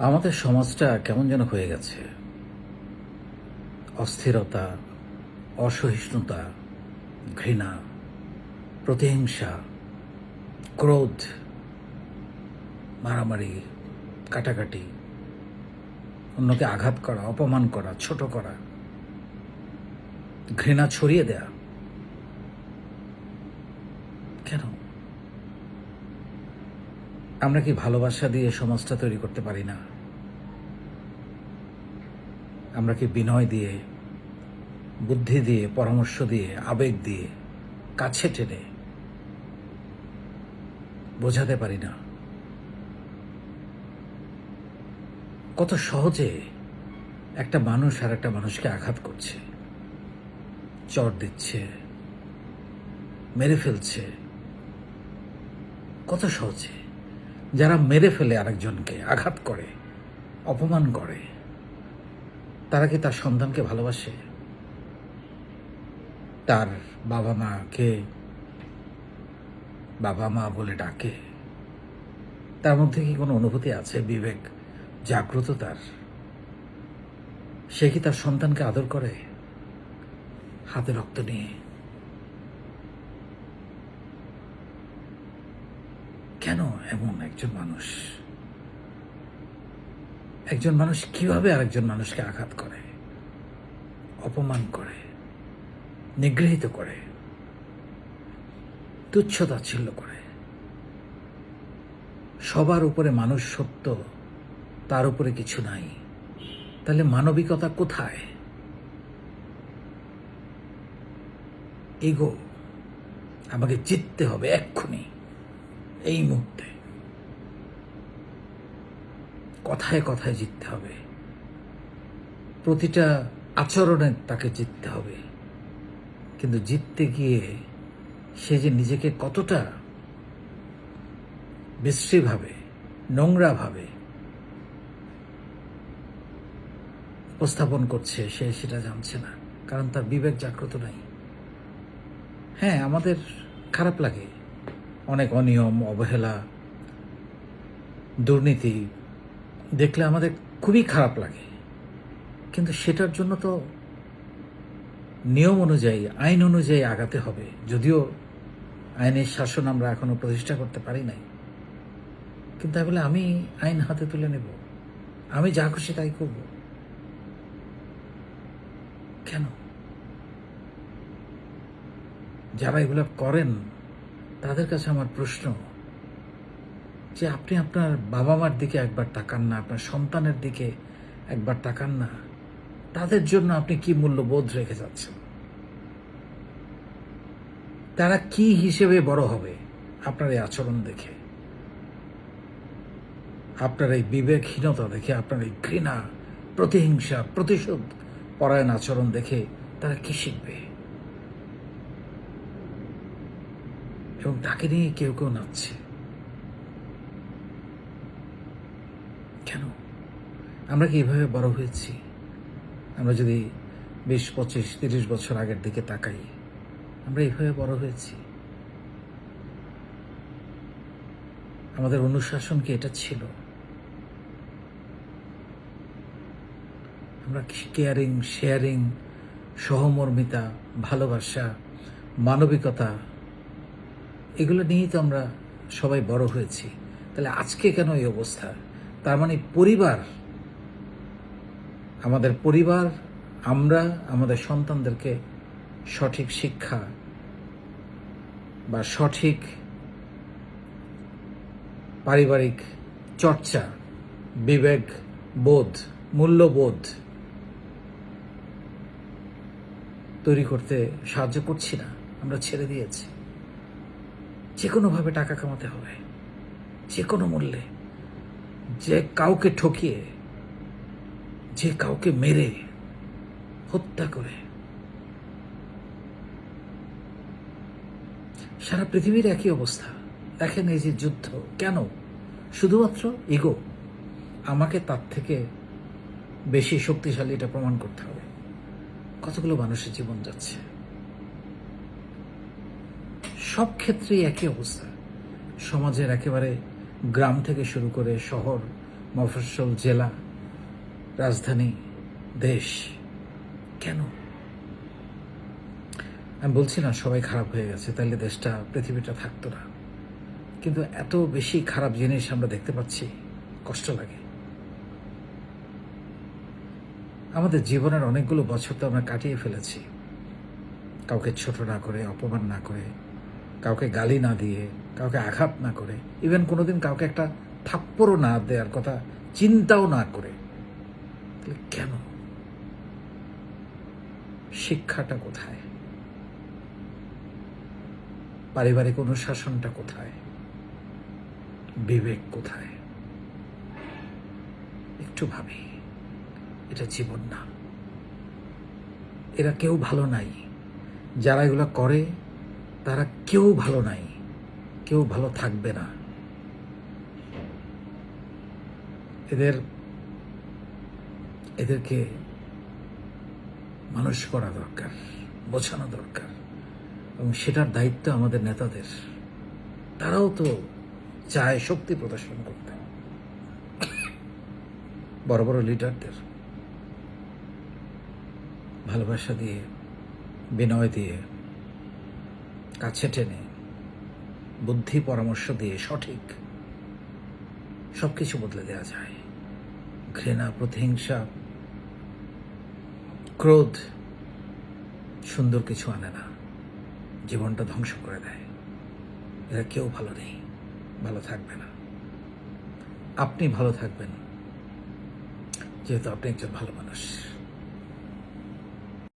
আমাদের সমাজটা কেমন যেন হয়ে গেছে। অস্থিরতা, অসহিষ্ণুতা, ঘৃণা, প্রতিহিংসা, ক্রোধ, মারামারি, কাটাকাটি, অন্যকে আঘাত করা, অপমান করা, ছোট করা, ঘৃণা ছড়িয়ে দেয়া। কেন? আমরা কি ভালোবাসা দিয়ে সমাজটা তৈরি করতে পারি না? আমরা কি বিনয় দিয়ে, বুদ্ধি দিয়ে, পরামর্শ দিয়ে, আবেগ দিয়ে, কাছে টেনে বোঝাতে পারি না? কত সহজে একটা মানুষ আর একটা মানুষকে আঘাত করছে, চর দিচ্ছে, মেরে ফেলছে। কত সহজে? যারা মেরে ফেলে আরেকজনকে, আঘাত করে, অপমান করে, তারা কি তার সন্তানকে ভালোবাসে? তার বাবা মাকে বাবা মা বলে ডাকে? তার মধ্যে কি কোনো অনুভূতি আছে, বিবেক, জাগ্রত তার? সে কি তার সন্তানকে আদর করে? হাতে রক্ত নিয়ে কেন এমন একজন মানুষ? একজন মানুষ কীভাবে আরেকজন মানুষকে আঘাত করে? অপমান করে? নিগৃহীত করে? তুচ্ছ তাচ্ছিল্য করে? সবার উপরে মানুষ সত্য, তার উপরে কিছু নাই। তাহলে মানবিকতা কোথায়? ইগো, আমাকে জিততে হবে এক্ষুনি। এই মুহূর্তে। কথায় কথায় জিততে হবে। প্রতিটা আচরণে তাকে জিততে হবে। কিন্তু জিততে গিয়ে সে যে নিজেকে কতটা বিশ্রীভাবে, নোংরাভাবে উপস্থাপন করছে সে সেটা জানছে না, কারণ তার বিবেক জাগ্রত নাই। হ্যাঁ আমাদের খারাপ লাগে। অনেক অনিয়ম, অবহেলা, দুর্নীতি দেখলে আমাদের খুবই খারাপ লাগে। কিন্তু সেটার জন্য তো নিয়ম অনুযায়ী, আইন অনুযায়ী আগাতে হবে। যদিও আইনের শাসন আমরা এখনও প্রতিষ্ঠা করতে পারি নাই। কিন্তু তাই বলে আমি আইন হাতে তুলে নেব। আমি যা খুশি তাই করব। কেন? যারা এগুলো করেন তাদের কাছে আমার প্রশ্ন, যে আপনি আপনার বাবা মার দিকে একবার তাকান না, আপনার সন্তানের দিকে একবার তাকান না, তাদের জন্য আপনি কি মূল্যবোধ রেখে যাচ্ছেন? তারা কি হিসেবে বড় হবে আপনার এই আচরণ দেখে? আপনার এই বিবেকহীনতা দেখে, আপনার এই ঘৃণা, প্রতিহিংসা, প্রতিশোধ পরায়ণ আচরণ দেখে তারা কি শিখবে? এবং তাকে নিয়ে কেউ কেউ নাচছে। কেন? আমরা কি এভাবে বড় হয়েছি? আমরা যদি বিশ, পঁচিশ, তিরিশ বছর আগের দিকে তাকাই, আমরা এভাবে বড় হয়েছি? আমাদের অনুশাসন কি এটা ছিল? আমরা কেয়ারিং শেয়ারিং সহমর্মিতা, ভালোবাসা, মানবিকতা এগুলো নিয়েই তো আমরা সবাই বড় হয়েছি। তাহলে আজকে কেন এই অবস্থা? তার মানে পরিবার, আমাদের পরিবার, আমরা, আমাদের সন্তানদেরকে সঠিক শিক্ষা বা সঠিক পারিবারিক চর্চা, বিবেক, বোধ, মূল্যবোধ তৈরি করতে সাহায্য করছি না, আমরা ছেড়ে দিয়েছি। যে কোনোভাবে টাকা কামাতে হবে। যে কোনো মূল্যে। যে কাউকে ঠকিয়ে, যে কাউকে মেরে হত্যা করে। সারা পৃথিবীর একই অবস্থা। দেখেন এই যে যুদ্ধ। কেন? শুধুমাত্র ইগো আমাকে তার থেকে বেশি শক্তিশালী এটা প্রমাণ করতে হবে। কতগুলো মানুষের জীবন যাচ্ছে। সব ক্ষেত্রেই একই অবস্থা। সমাজের একেবারে গ্রাম থেকে শুরু করে শহর, মফস্বল, জেলা, রাজধানী, দেশ। কেন? আমি বলছি না সবাই খারাপ হয়ে গেছে, তাহলে দেশটা, পৃথিবীটা থাকতো না। কিন্তু এত বেশি খারাপ জিনিস আমরা দেখতে পাচ্ছি, কষ্ট লাগে। আমাদের জীবনের অনেকগুলো বছর তো আমরা কাটিয়ে ফেলেছি। কাউকে ছোট না করে, অপমান না করে কাউকে গালি না দিয়ে, কাউকে আঘাত না করে ইভেন কোনোদিন কাউকে একটা থাপ্পড়ও না দেওয়ার কথা চিন্তাও না করে। কেন? শিক্ষাটা কোথায়? পারিবারিক অনুশাসনটা কোথায়? বিবেক কোথায়? একটু ভাবি, এটা জীবন না। এরা কেউ ভালো নাই। যারা এগুলো করে তারা কেউ ভালো নাই, কেউ ভালো থাকবে না। এদের, এদেরকে মানুষ করা দরকার, বোঝানো দরকার। এবং সেটার দায়িত্ব আমাদের নেতাদের। তারাও তো চায় শক্তি প্রদর্শন করতে। বড় বড় লিডারদের ভালোবাসা দিয়ে, বিনয় দিয়ে কাছে টেনে। বুদ্ধি, পরামর্শ দিয়ে সঠিক। সব কিছু বদলে দেওয়া যায়। ঘৃণা, প্রতিহিংসা, ক্রোধ সুন্দর কিছু আনে না। জীবনটা ধ্বংস করে দেয়। এরা কেউ ভালো নেই, ভালো থাকবে না। আপনি ভালো থাকবেন, যেহেতু আপনি একজন ভালো মানুষ।